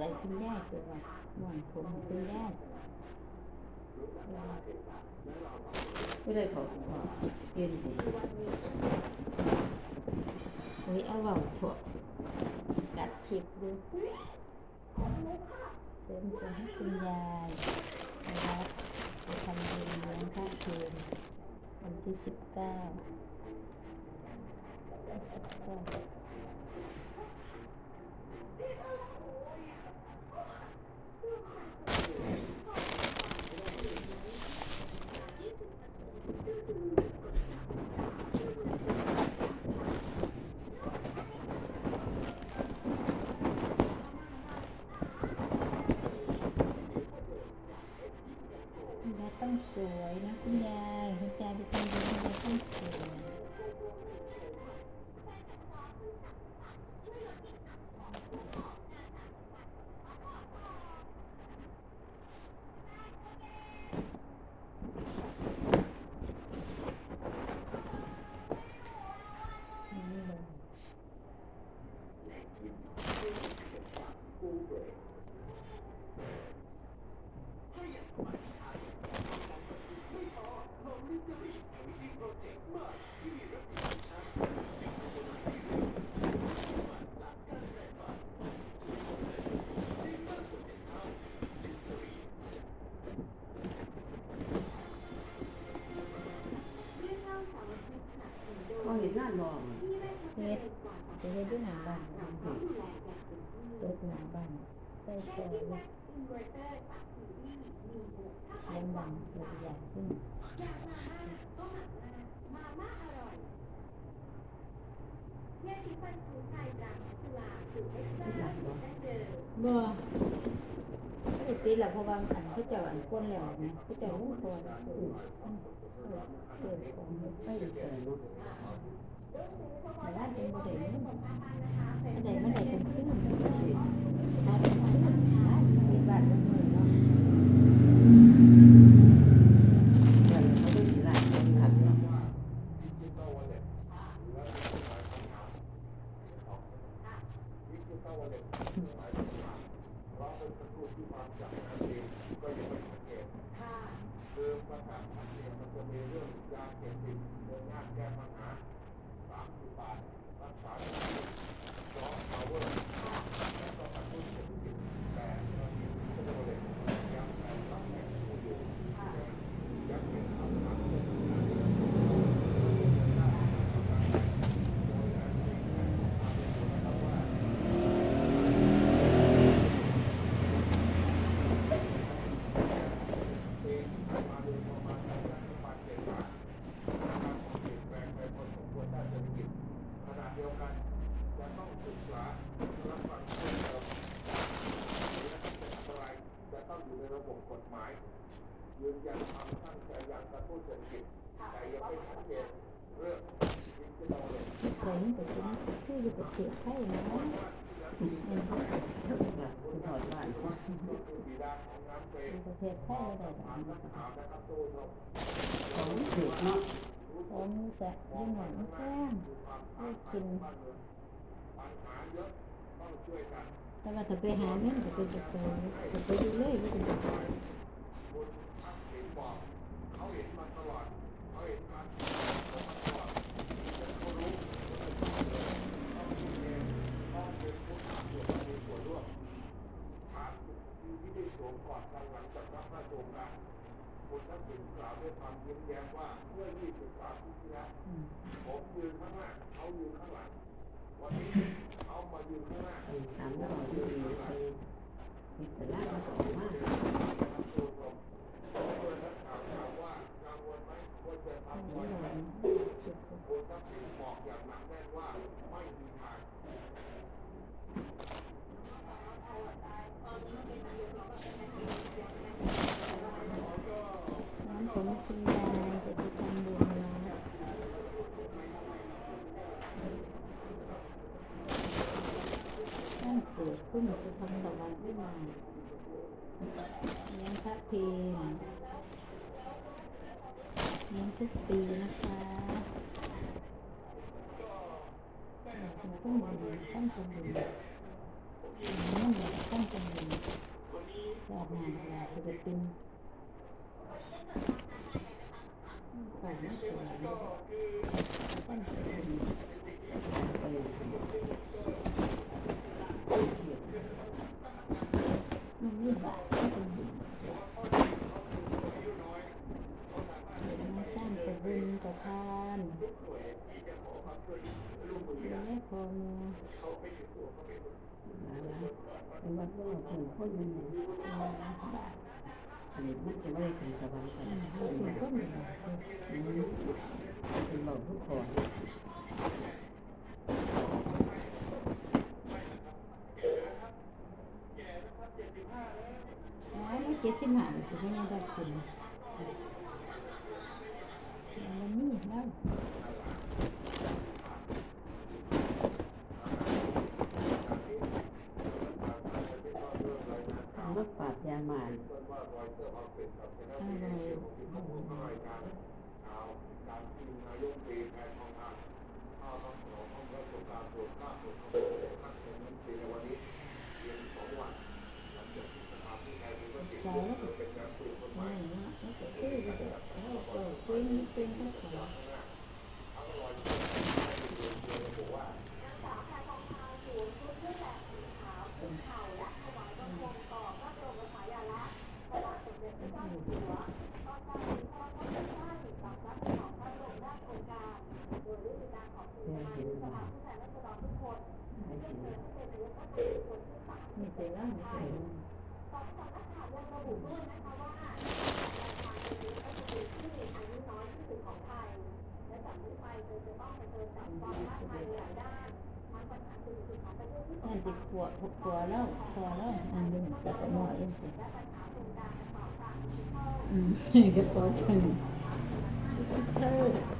วยคุณย่าตัวว่าหว่านผมคุณย่าไม่ได้เขาขอเย็นสิอุ้ยเอาเบาถั่วกัดชิบดูเสริมสวยให้คุณยายนะครับทำบุญเลี้ยงข้าวคืนวันที่สิบเก้าสิบเก้า คุณยายต้องสวยนะคุณยายคุณยายไปทำบุญคุณยายต้องสวยนี่เลย เขาเห็นงานรอง เฮ็ดจะเฮ็ดด้วยหนังบ้านจบ หนังบ้านใส่แก้วไว้เสียงดังตัวใหญ่ขึ้นบ่ไม่ได้ปิดหรอกเพราะว่าอันเขาเจ้าอันก้นแล้วนะเขาเจ้ารู้พอจะซื้อเสื้อของไม่ได้แต่รถ แต่ร้านเป็นบ่ได้เงินอันมันได้เป็นขึ้นถ้าเป็นขึ้นหามีบาทเป็นหมื่นเนาะแต่เขาได้สิลาคนขับเนาะคือประกาศชัดเจนมันจะมีเรื่องยาเสพติดเดินหน้าแก้ปัญหาสามสิบบาท รักษาสองพาวเวอร์แล้วก็กระตุ้นเศรษฐกิจแต่ตอนนี้ก็จะเลยยังแต่รับแข่งผู้อยู่ยังเป็นคำสั่งเรื่อง เองมาโดยประมาณการรัฐบาลเจ็ดล้านการเปลี่ยนแปลงไปพอสมควรด้านเศรษฐกิจขณะเดียวกันจะ ต้องศึกษารับฟังเพิ่มเติมและเป็นอันตรายจะต้องอยู่ในระบบกฎหมายยืนยันความตั้งใจอย่างกระตุ้นเศรษฐกิจแต่ยังไม่ชัดเจนเรื่องดิจิทัลเลยใส่มันก็สิมันคืออยู่ประเทศไทยนะเห็นบ่คุณถอดบ้านบิดาของน้ำเประเทศไทยได้ถามข่าวนะครับตู้ชมเด็กเนาะของมือสะยิ่งหวังแก้มได้กิน แต่ว่าถ้าไปหาเงินก็เป็นประตูก็ไปอยู่เลยก็เป็นประตูคุณทักษิณบอกเขาเห็นมาตลอดเขาเห็นมาตลอดเขารู้ต้องมีเองต้องเป็นผู้ทำส่วนมีส่วนร่วมถามที่ที่ได้สวมกอดกันหลังจากรับราชการคุณทักษิณกล่าวด้วยความยิ้มแย้มว่าเมื่อ23ปีที่แล้วผมยืนข้างหน้าเขายืนข้างหลัง สามดางหน้าไอ้สามดอกที่ดีไปมีแต่ลามาต่อมา ด้วยนักข่าวถามว่ากังวลไหมว่าจะ อัน ทำ นี้ ไว้ ห ไหม วานชิบ คุณทักษิณบอกอย่างหนักแน่นว่าไม่มีทาง น้ำผมคุณยายจะไปทำบุญนะท่านเกิดขึ้นสุพรรณสวรรค์ขึ้นมาเลี้ยงพระ เพลเลี้ยงทุกปีนะคะต้องบุญต้องจำบุญอืมต้องจำดูสอบงานเวลาจะเป็นฝ่ายนักแสดงต้องจังเลย ไปเที่ยว มันมีบาทที่เป็นบุญมาสร้างแต่บุญแต่ ทานและพอมเป็นวัดว่าคนคนมันเนี่ยบาทอันนี้มันจะไม่ได้ถึงสวรรค์กันเขาเป็นคนหนึ่งเป็นบอกทุกคนอ๋อแล้วเจ็ดสิบห้าจะไม่ยังตัดสินมัน นักปราบยามานอะไรสาวแล้วก็ไม่นะแล้วก็คือก็แบบเขาเออเป็นเป็นภาษา เพื่อเห็นว่า ให้เห็นนี่เป็นร่างนี่เป็นนั่นติดขวดหกขวแล้วพอแล้วอันหนึงแต่ก็น้อยเองสิอืมก็ตัวฉันเธออ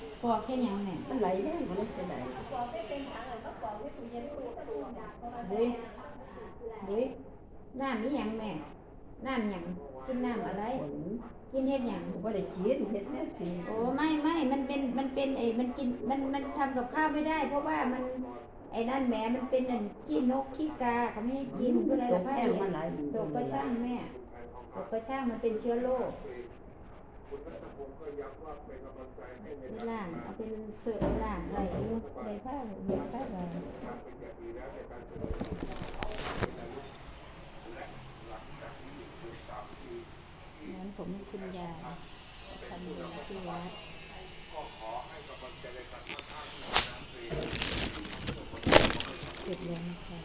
พอแค่ยังเนี่ยมันไหลแน่มันไม่เสียไหลเฮ้ยเฮ้ยน้ำนี่ยังแม่น้ำหยังกินน้ำอะไรผลกินเฮ็ดหยังว่าได้คิดเห็ดเนี่ยกินโอ้ไม่ไม่มันเป็นมันเป็นไอ้มันกินมันมันทำกับข้าวไม่ได้ เพราะว่ามันไอ้นั่นแหมมันเป็นอันขี้นกขี้กาเขาไม่ให้กินเพื่ออะไรตล่ะกพ่อแก้เห็มมันนไหลตกก็ช่างแม่ตกก็ช่างมันเป็นเชื้อโรค เวลาเอาเป็นเสือหลานไหลอยู่ไหลผ้าเหยียบผ้าไหลงั้นผมคุณยายทำบุญที่วัดเสร็จแล้วค่ะ